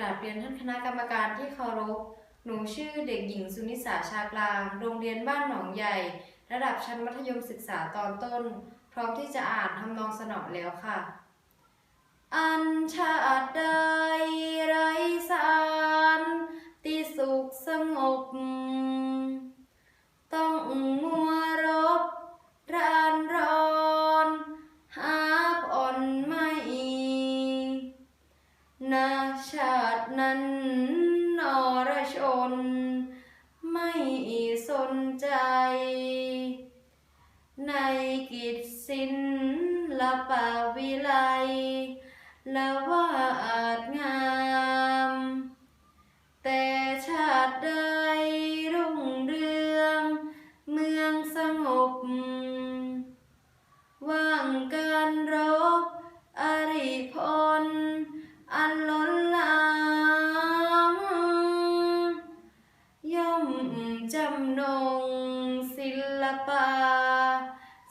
ราบเรียนท่านคณะกรรมการที่เคารพ หนูชื่อเด็กหญิงสุนิสาชากลาง โรงเรียนบ้านหนองใหญ่ ระดับชั้นมัธยมศึกษาตอนต้น พร้อมที่จะอ่านทำนองสนอแล้วค่ะ อันชาติใดไรสารติสุขสงบ ต้องมัวรบรานร้อนหาผ่อนไม่นาชา ตินั้นนรชน ไม่สนใจ ในกิจสินละปาวิไลละว่า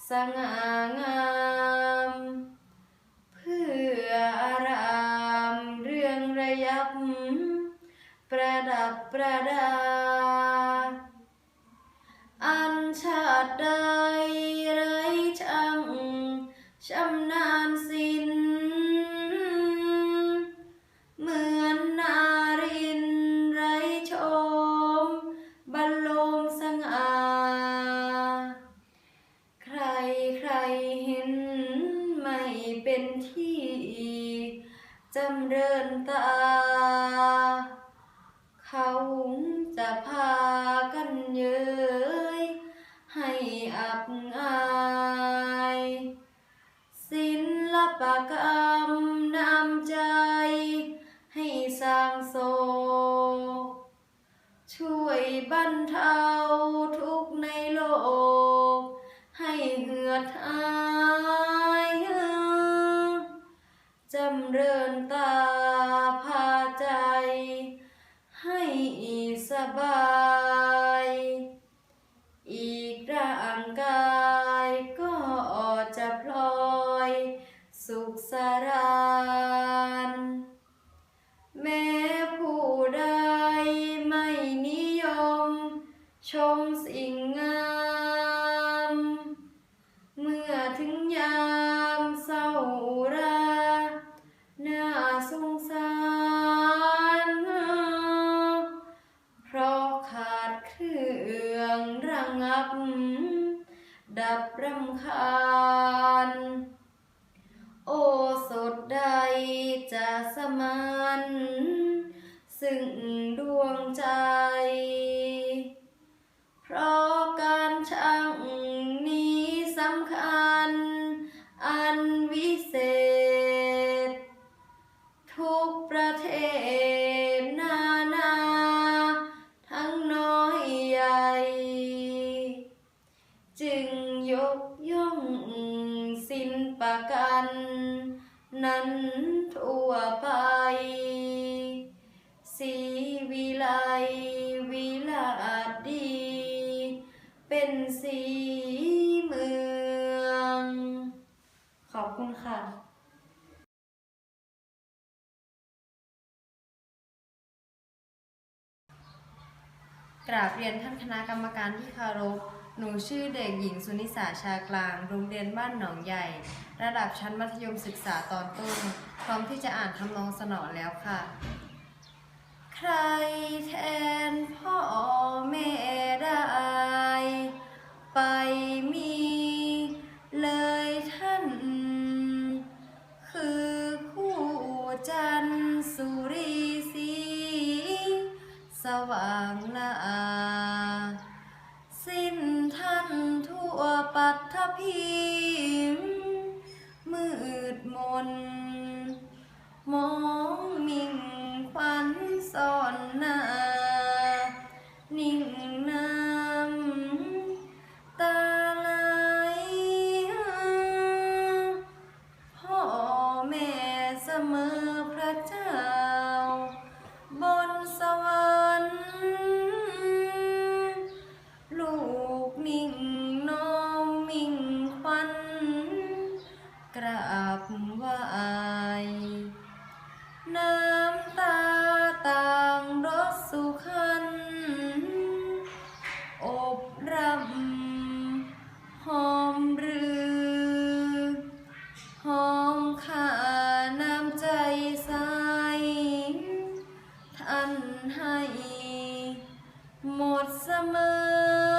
สง่างาม เพื่ออารามเรื่องระยับ ประดับประดา อันชาติใดไรช่างชำนาญ จำเริญตา เขาจะพากันเย้ยให้อับอายศิลปกรรมนำใจ ให้สร้างโศกช่วยบรรเทาำเริญตาพาใจ ให้สบาย อีกร่างกายก็จะพลอย สุขสรานแม้ผู้ใดไม่นิยม ชมำคาญ โอสดใดจะสมานซึ่งดวงใจ ประกัน นั้นทั่วไป สีวิไลวิลาศดี เป็นสีเมือง ขอบคุณค่ะกราบเรียนท่านคณะกรรมการที่เคารพ หนูชื่อเด็กหญิงสุนิสาชากลาง โรงเรียนบ้านหนองใหญ่ ระดับชั้นมัธยมศึกษาตอนต้น พร้อมที่จะอ่านทำนองสนอแล้วค่ะ ใครแทนพ่อแม่ได้ พิมมืดมน รำหอมรือหอมขาน้ำใจใสท่านให้หมดเสมอ